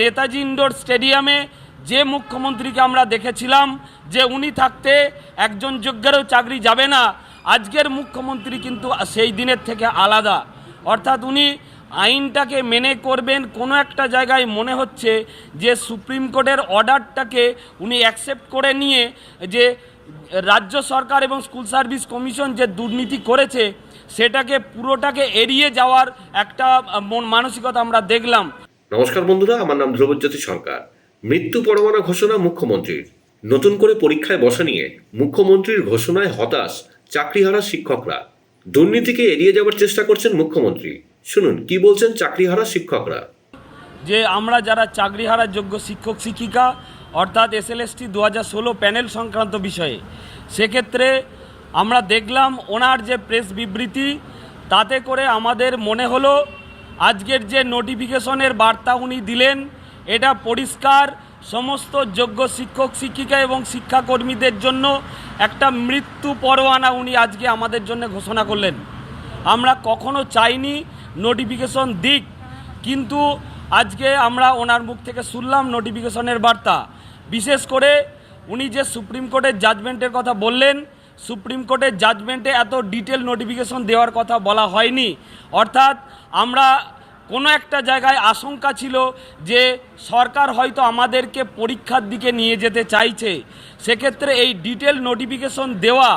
Netaji indoor স্টেডিয়ামে যে মুখ্যমন্ত্রীকে আমরা দেখেছিলাম, যে উনি থাকতে একজন যোগ্যেরও চাকরি যাবে না, আজকের মুখ্যমন্ত্রী কিন্তু সেই দিনের থেকে আলাদা। অর্থাৎ উনি আইনটাকে মেনে করবেন কোনো একটা জায়গায় মনে হচ্ছে যে সুপ্রিম কোর্টের অর্ডারটাকে উনি অ্যাকসেপ্ট করে নিয়ে যে রাজ্য সরকার এবং স্কুল সার্ভিস কমিশন যে দুর্নীতি করেছে, সেটাকে পুরোটাকে এড়িয়ে যাওয়ার একটা মন মানসিকতা আমরা দেখলাম। নমস্কার বন্ধুরা, আমার নাম ধ্রুবজ্যোতি সরকার। মৃত্যু পরমাণু ঘোষণা মুখ্যমন্ত্রীর। নতুন করে পরীক্ষায় বসা নিয়ে মুখ্যমন্ত্রীর ঘোষণায় হতাশ চাকরিহারা শিক্ষকরা। দুর্নীতিকে এড়িয়ে যাওয়ার চেষ্টা করছেন মুখ্যমন্ত্রী। শুনুন, কি বলছেন চাকরিহারা শিক্ষকরা? যে আমরা যারা চাকরি হারার যোগ্য শিক্ষক, শিক্ষিকা, অর্থাৎ এসএলএসটি দু হাজার ষোলো প্যানেল সংক্রান্ত বিষয়ে, সেক্ষেত্রে আমরা দেখলাম ওনার যে প্রেস বিবৃতি, তাতে করে আমাদের মনে হলো আজকের যে নোটিফিকেশনের বার্তা উনি দিলেন, এটা পরিষ্কার, সমস্ত যোগ্য শিক্ষক, শিক্ষিকা এবং শিক্ষাকর্মীদের জন্য একটা মৃত্যু পরোয়ানা উনি আজকে আমাদের জন্য ঘোষণা করলেন। আমরা কখনো চাইনি নোটিফিকেশন দিক, কিন্তু আজকে আমরা ওনার মুখ থেকে শুনলাম নোটিফিকেশনের বার্তা। বিশেষ করে উনি যে সুপ্রিম কোর্টের জাজমেন্টের কথা বললেন, সুপ্রিম কোর্টের জাজমেন্টে এত ডিটেল নোটিফিকেশন দেওয়ার কথা বলা হয়নি। অর্থাৎ আমরা কোনো একটা জায়গায় আশঙ্কা ছিল যে সরকার হয়তো আমাদেরকে পরীক্ষার দিকে নিয়ে যেতে চাইছে। সেক্ষেত্রে এই ডিটেল নোটিফিকেশন দেওয়া,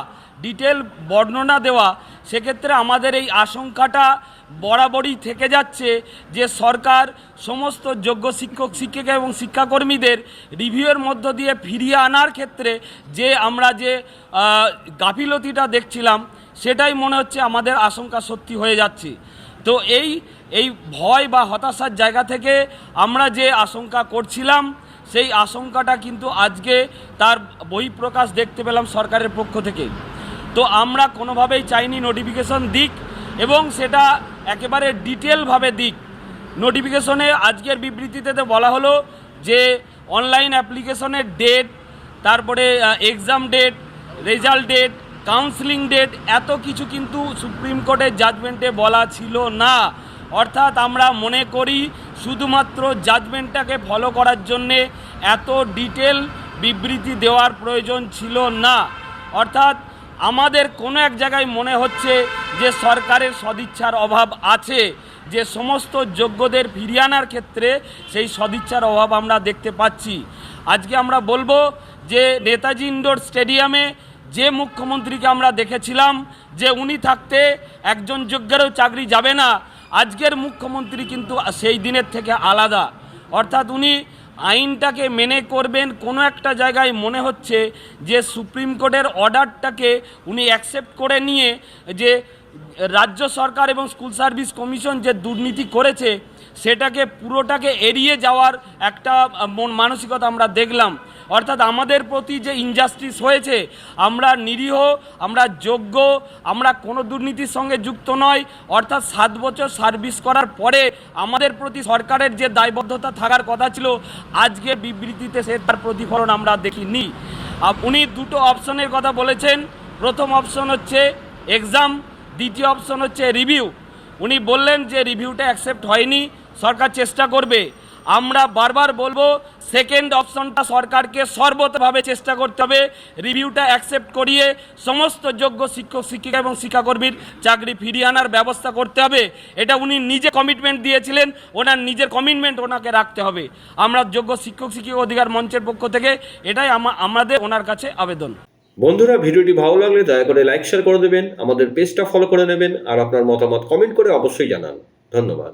ডিটেল বর্ণনা দেওয়া, সেক্ষেত্রে আমাদের এই আশঙ্কাটা বরাবরই থেকে যাচ্ছে যে সরকার সমস্ত যোগ্য শিক্ষক, শিক্ষিকা এবং শিক্ষাকর্মীদের রিভিউয়ের মধ্য দিয়ে ফিরিয়ে আনার ক্ষেত্রে যে আমরা যে গাফিলতিটা দেখছিলাম, সেটাই মনে হচ্ছে আমাদের আশঙ্কা সত্যি হয়ে যাচ্ছে। তো এই এই ভয় বা হতাশার জায়গা থেকে আমরা যে আশঙ্কা করছিলাম, সেই আশঙ্কাটা কিন্তু আজকে তার বহিঃপ্রকাশ দেখতে পেলাম সরকারের পক্ষ থেকে। তো আমরা কোনোভাবেই চাইনি নোটিফিকেশন দিক এবং সেটা একেবারে ডিটেলভাবে দিক। নোটিফিকেশনে আজকের বিবৃতিতে বলা হলো যে অনলাইন অ্যাপ্লিকেশনের ডেট তারপরে exam date result date counselling date এত কিছু কিন্তু সুপ্রিম কোর্টের জাজমেন্টে বলা ছিল না। অর্থাৎ আমরা মনে করি শুধুমাত্র জাজমেন্টটাকে ফলো করার জন্যে এত ডিটেল বিবৃতি দেওয়ার প্রয়োজন ছিল না। অর্থাৎ আমাদের কোনো এক জায়গায় মনে হচ্ছে যে সরকারের সদিচ্ছার অভাব আছে, যে সমস্ত যোগ্যদের ফিরিয়ে আনার ক্ষেত্রে সেই সদিচ্ছার অভাব আমরা দেখতে পাচ্ছি। আজকে আমরা বলব যে নেতাজি ইন্ডোর স্টেডিয়ামে যে মুখ্যমন্ত্রীকে আমরা দেখেছিলাম, যে উনি থাকতে একজন যোগ্যেরও চাকরি যাবে না, আজকের মুখ্যমন্ত্রী কিন্তু সেই দিনের থেকে আলাদা। অর্থাৎ উনি আইনটাকে মেনে করবেন কোনো একটা জায়গায় মনে হচ্ছে যে সুপ্রিম কোর্টের অর্ডারটাকে উনি অ্যাকসেপ্ট করে নিয়ে যে রাজ্য সরকার এবং স্কুল সার্ভিস কমিশন যে দুর্নীতি করেছে, সেটাকে পুরোটাকে এড়িয়ে যাওয়ার একটা মন মানসিকতা আমরা দেখলাম। অর্থাৎ আমাদের প্রতি যে ইনজাস্টিস হয়েছে, আমরা নিরীহ, আমরা যোগ্য, আমরা কোনো দুর্নীতির সঙ্গে যুক্ত নয়, অর্থাৎ সাত বছর সার্ভিস করার পরে আমাদের প্রতি সরকারের যে দায়বদ্ধতা থাকার কথা ছিল, আজকে বিবৃতিতে সে তার প্রতিফলন আমরা দেখিনি। উনি দুটো অপশনের কথা বলেছেন। প্রথম অপশন হচ্ছে এক্সাম দ্বিতীয় অপশন হচ্ছে রিভিউ উনি বললেন যে রিভিউটা অ্যাকসেপ্ট হয়নি, সরকার চেষ্টা করবে। আমরা বারবার বলব সেকেন্ড অপশনটা সরকারকে সর্বতভাবে চেষ্টা করতে হবে রিভিউটা অ্যাকসেপ্ট করিয়ে সমস্ত যোগ্য শিক্ষক, শিক্ষিকা এবং শিক্ষাকর্মীর চাকরি ফিরিয়ে আনার ব্যবস্থা করতে হবে। এটা উনি নিজে কমিটমেন্ট দিয়েছিলেন, ওনার নিজের কমিটমেন্ট ওনাকে রাখতে হবে। আমরা যোগ্য শিক্ষক, শিক্ষিকা অধিকার মঞ্চের পক্ষ থেকে এটাই আমাদের ওনার কাছে আবেদন। বন্ধুরা, ভিডিওটি ভালো লাগলে দয়া করে লাইক শেয়ার করে দেবেন, আমাদের পেজটা ফলো করে নেবেন, আর আপনার মতামত কমেন্ট করে অবশ্যই জানান। ধন্যবাদ।